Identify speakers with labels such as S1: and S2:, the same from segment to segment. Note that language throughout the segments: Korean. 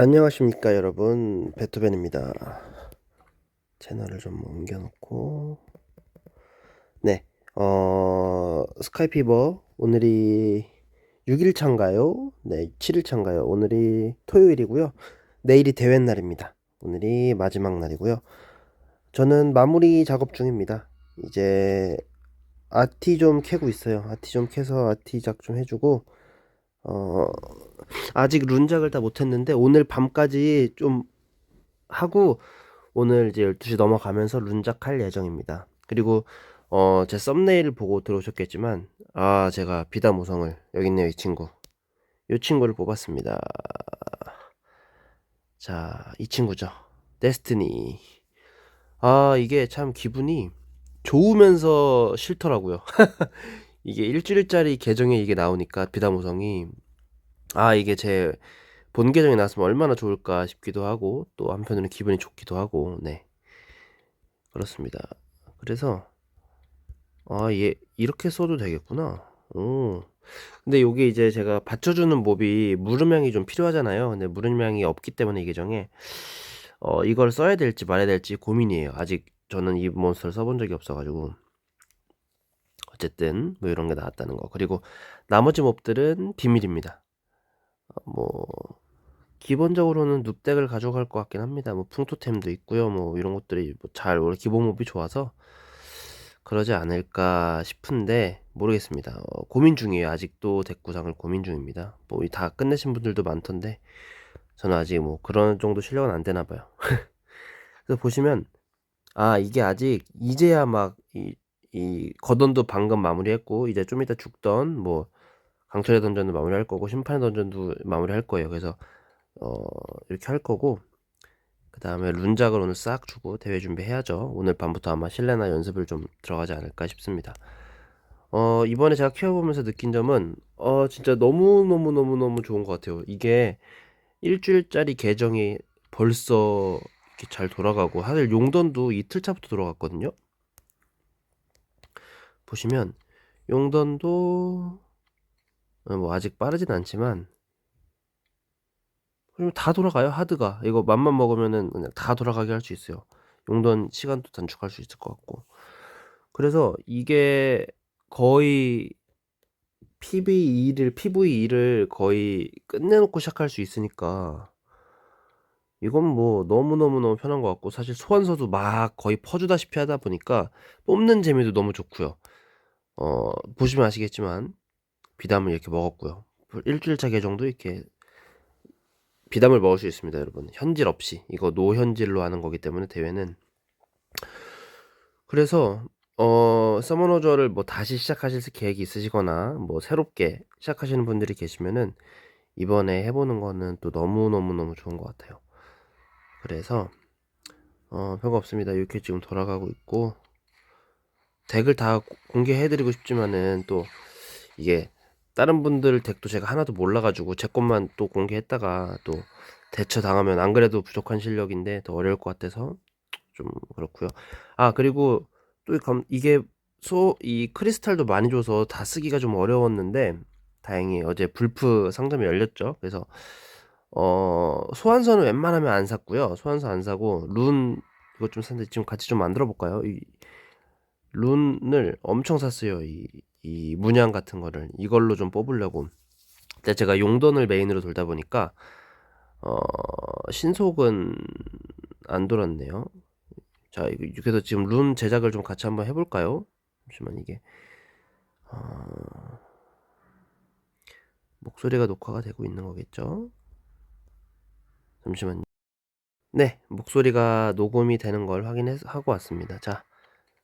S1: 안녕하십니까 여러분. 베토벤입니다. 채널을 좀 옮겨놓고. 네 어, 스카이피버 오늘이 6일차인가요? 네 7일차인가요? 오늘이 토요일이고요. 내일이 대회 날입니다. 오늘이 마지막 날이고요. 저는 마무리 작업 중입니다. 이제 아티 좀 캐고 있어요. 아티 좀 캐서 아티 작 좀 해주고 어 아직 룬작을 다 못했는데 오늘 밤까지 좀 하고 오늘 이제 12시 넘어가면서 룬작 할 예정입니다. 그리고 어, 제 썸네일 보고 들어오셨겠지만 아 제가 비담오성을 여기 있네요 이 친구 이 친구를 뽑았습니다. 자 이 친구죠 데스티니 아 이게 참 기분이 좋으면서 싫더라고요. 이게 일주일짜리 계정에 이게 나오니까 비담오성이 아 이게 제 본 계정에 나왔으면 얼마나 좋을까 싶기도 하고 또 한편으로는 기분이 좋기도 하고 네 그렇습니다. 그래서 아얘 이렇게 써도 되겠구나. 오 근데 요게 이제 제가 받쳐주는 몹이 무름향이 좀 필요하잖아요. 근데 무름향이 없기 때문에 이 계정에 어 이걸 써야 될지 말아야 될지 고민이에요. 아직 저는 이 몬스터를 써본 적이 없어가지고 어쨌든 뭐 이런 게 나왔다는 거 그리고 나머지 몹들은 비밀입니다. 어, 뭐 기본적으로는 눕덱을 가져갈 것 같긴 합니다. 뭐 풍토템도 있고요. 뭐 이런 것들이 뭐잘 원래 기본 몹이 좋아서 그러지 않을까 싶은데 모르겠습니다. 어, 고민 중이에요. 아직도 덱 구상을 고민 중입니다. 뭐 다 끝내신 분들도 많던데 저는 아직 뭐 그런 정도 실력은 안 되나 봐요. 그래서 보시면 아 이게 아직 이제야 막 이 이 거던도 방금 마무리했고 이제 좀 이따 죽던 뭐 강철의 던전도 마무리할 거고 심판의 던전도 마무리할 거예요. 그래서 어 이렇게 할 거고 그 다음에 룬작을 오늘 싹 주고 대회 준비해야죠. 오늘 밤부터 아마 실내나 연습을 좀 들어가지 않을까 싶습니다. 어 이번에 제가 키워보면서 느낀 점은 어 진짜 너무 너무 너무 너무 좋은 것 같아요. 이게 일주일짜리 계정이 벌써 이렇게 잘 돌아가고 사실 용던도 이틀 차부터 들어갔거든요. 보시면 용던도 어, 뭐 아직 빠르진 않지만 다 돌아가요 하드가. 이거 맘만 먹으면은 그냥 다 돌아가게 할 수 있어요. 용돈 시간도 단축할 수 있을 것 같고. 그래서 이게 거의 PVE를 PVE를 거의 끝내놓고 시작할 수 있으니까 이건 뭐 너무너무너무 편한 것 같고 사실 소환서도 막 거의 퍼주다시피 하다 보니까 뽑는 재미도 너무 좋고요 어 보시면 아시겠지만 비담을 이렇게 먹었고요 일주일차 계정도 이렇게 비담을 먹을 수 있습니다, 여러분. 현질 없이. 이거 노현질로 하는 거기 때문에 대회는. 그래서 어 서머너저를 뭐 다시 시작하실 계획이 있으시거나 뭐 새롭게 시작하시는 분들이 계시면은 이번에 해보는 거는 또 너무 너무 너무 좋은 것 같아요. 그래서 어 별거 없습니다. 이렇게 지금 돌아가고 있고 덱을 다 공개해드리고 싶지만은 또 이게 다른 분들 덱도 제가 하나도 몰라가지고 제 것만 또 공개했다가 또 대처 당하면 안 그래도 부족한 실력인데 더 어려울 것 같아서 좀 그렇고요. 아 그리고 또 이게 소 이 크리스탈도 많이 줘서 다 쓰기가 좀 어려웠는데 다행히 어제 불프 상점이 열렸죠. 그래서 어 소환서는 웬만하면 안 샀고요. 소환서 안 사고 룬 이것 좀 샀는데 지금 같이 좀 만들어 볼까요? 이 룬을 엄청 샀어요. 이, 이 문양 같은 거를 이걸로 좀 뽑으려고. 근데 제가 용돈을 메인으로 돌다 보니까 어, 신속은 안 돌았네요. 자, 그래서 지금 룬 제작을 좀 같이 한번 해볼까요? 잠시만 이게 어... 목소리가 녹화가 되고 있는 거겠죠? 잠시만요. 네, 목소리가 녹음이 되는 걸 확인하고 왔습니다. 자,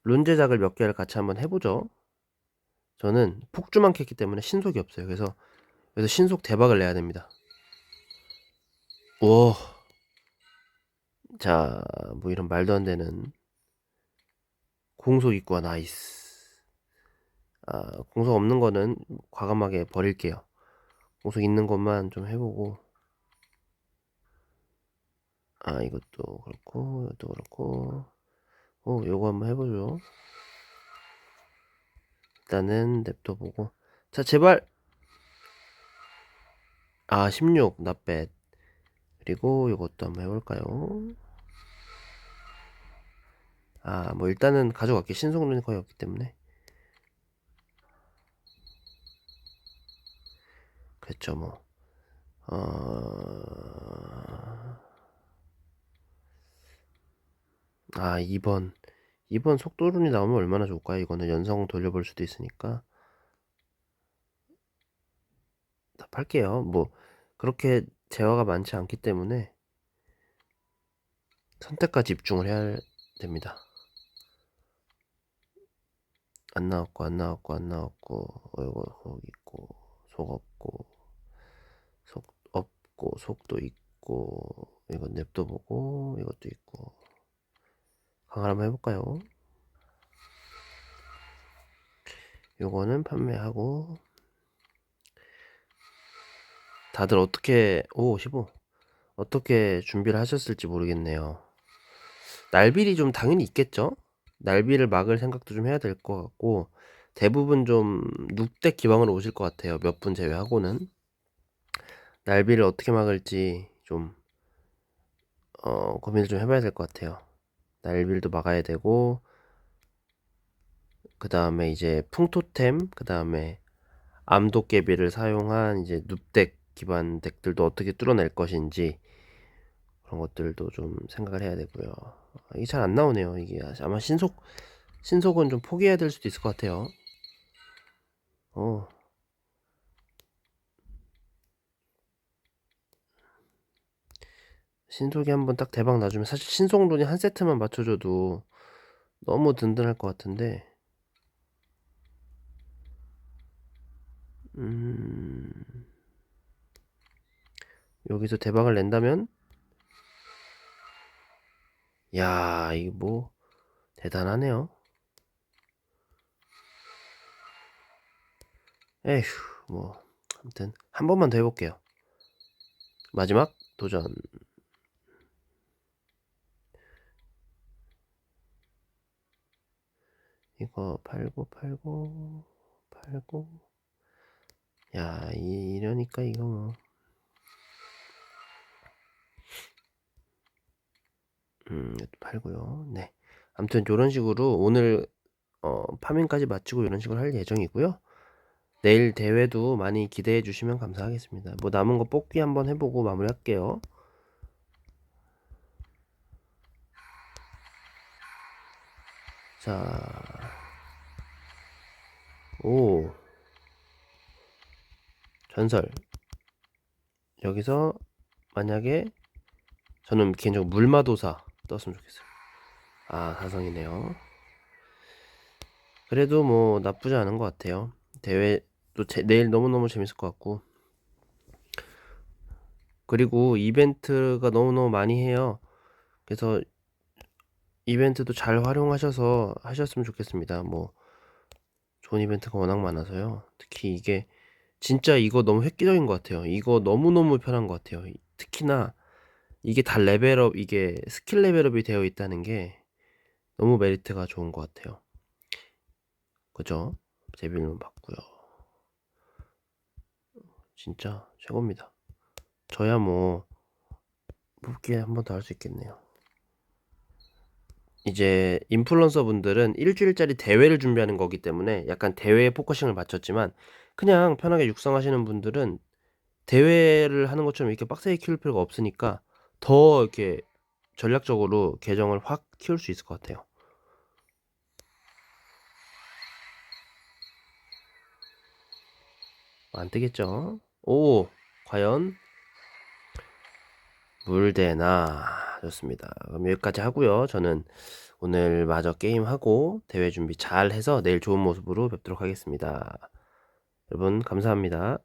S1: 룬 제작을 몇 개를 같이 한번 해보죠. 저는 폭주만 캤기 때문에 신속이 없어요. 그래서 그래서 신속 대박을 내야 됩니다. 오. 자, 뭐 이런 말도 안 되는 공속 있고 나이스. 아, 공속 없는 거는 과감하게 버릴게요. 공속 있는 것만 좀 해보고. 아, 이것도 그렇고, 이것도 그렇고. 어, 요거 한번 해보죠. 일단은 냅둬 보고. 자, 제발! 아, 16, 나뱃. 그리고 이것도 한번 해볼까요? 아, 뭐 일단은 가져갈게. 신속론이 거의 없기 때문에. 그렇죠, 뭐. 어... 아, 2번. 2번 속도run이 나오면 얼마나 좋을까요? 이거는 연성 돌려볼 수도 있으니까. 다 팔게요. 뭐, 그렇게 재화가 많지 않기 때문에 선택과 집중을 해야 됩니다. 안 나왔고, 안 나왔고, 안 나왔고, 어, 이거 거기 있고, 속 없고, 속 없고, 속도 있고, 이거 냅둬 보고, 이것도 있고. 강화 한번 해볼까요? 요거는 판매하고 다들 어떻게 오 15 어떻게 준비를 하셨을지 모르겠네요. 날빌이 좀 당연히 있겠죠? 날비를 막을 생각도 좀 해야 될 것 같고 대부분 좀 눅덱 기방으로 오실 것 같아요. 몇 분 제외하고는 날비를 어떻게 막을지 좀 어, 고민을 좀 해봐야 될 것 같아요. 날빌도 막아야 되고 그 다음에 이제 풍토템 그 다음에 암도깨비를 사용한 이제 눕덱 기반 덱들도 어떻게 뚫어낼 것인지 그런 것들도 좀 생각을 해야 되고요. 아, 이게 잘 안 나오네요. 이게 아마 신속 신속은 좀 포기해야 될 수도 있을 것 같아요. 어. 신속이 한번 딱 대박 나주면 사실 신속론이 한 세트만 맞춰줘도 너무 든든할 것 같은데. 음... 여기서 대박을 낸다면? 야 이거 뭐 대단하네요. 에휴 뭐 아무튼 한 번만 더 해볼게요. 마지막 도전 이거 팔고 팔고 팔고 야 이, 이러니까 이거 뭐 음, 팔고요. 네. 아무튼 이런 식으로 오늘 어, 파밍까지 마치고 이런 식으로 할 예정이고요. 내일 대회도 많이 기대해 주시면 감사하겠습니다. 뭐 남은 거 뽑기 한번 해보고 마무리할게요. 자, 오, 전설. 여기서 만약에 저는 개인적으로 물마도사 떴으면 좋겠어요. 아, 사성이네요. 그래도 뭐 나쁘지 않은 것 같아요. 대회 또 제, 내일 너무너무 재밌을 것 같고. 그리고 이벤트가 너무너무 많이 해요. 그래서 이벤트도 잘 활용하셔서 하셨으면 좋겠습니다. 뭐 좋은 이벤트가 워낙 많아서요. 특히 이게 진짜 이거 너무 획기적인 것 같아요. 이거 너무너무 편한 것 같아요. 특히나 이게 다 레벨업, 이게 스킬 레벨업이 되어 있다는 게 너무 메리트가 좋은 것 같아요. 그죠? 제빌론 받고요. 진짜 최고입니다. 저야 뭐 뽑기에 한번 더 할 수 있겠네요. 이제 인플루언서 분들은 일주일짜리 대회를 준비하는 거기 때문에 약간 대회에 포커싱을 맞췄지만 그냥 편하게 육성하시는 분들은 대회를 하는 것처럼 이렇게 빡세게 키울 필요가 없으니까 더 이렇게 전략적으로 계정을 확 키울 수 있을 것 같아요. 안 뜨겠죠? 오, 과연 물대나 좋습니다. 그럼 여기까지 하고요. 저는 오늘 마저 게임하고 대회 준비 잘 해서 내일 좋은 모습으로 뵙도록 하겠습니다. 여러분 감사합니다.